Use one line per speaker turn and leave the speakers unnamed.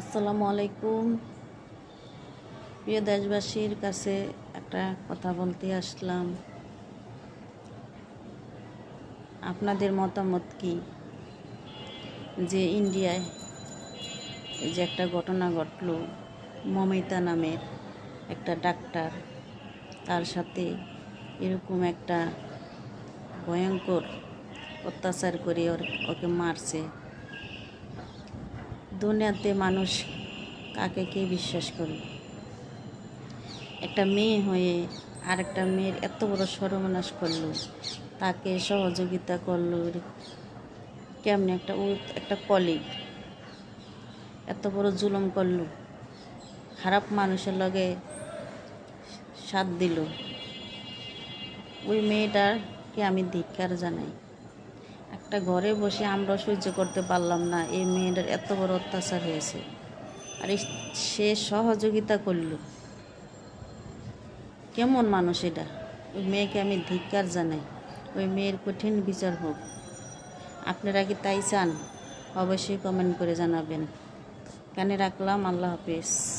আসসালামু আলাইকুম। প্রিয় দেশবাসীর কাছে একটা কথা বলতে আসলাম। আপনাদের মতামত কি? যে ইন্ডিয়ায় এই যে একটা ঘটনা ঘটলো, মমিতা নামের একটা ডাক্তার, তার সাথে এরকম একটা ভয়ঙ্কর অত্যাচার করে ওর ওকে মারছে। দুনিয়াতে মানুষ কাকে কে বিশ্বাস করবে? একটা মেয়ে হয়ে আর একটা মেয়ের এত বড় সর্বনাশ করল, তাকে সহযোগিতা করল, কেমনি একটা ও একটা কলিগ এত বড় জুলুম করল, খারাপ মানুষের লগে সাথ দিল। ওই মেয়েটাকে আমি ধিক্কার জানাই? একটা ঘরে বসে আমরা সহ্য করতে পারলাম না। এই মেয়েটার এত বড় অত্যাচার হয়েছে। আর সে সহযোগিতা করল। কেমন মানুষ এটা? ওই মেয়েকে আমি ধিক্কার জানাই। ওই মেয়ের কঠিন বিচার হোক। আপনারা কি তাই চান? অবশ্যই কমেন্ট করে জানাবেন। কানে রাখলাম। আল্লাহ হাফিজ।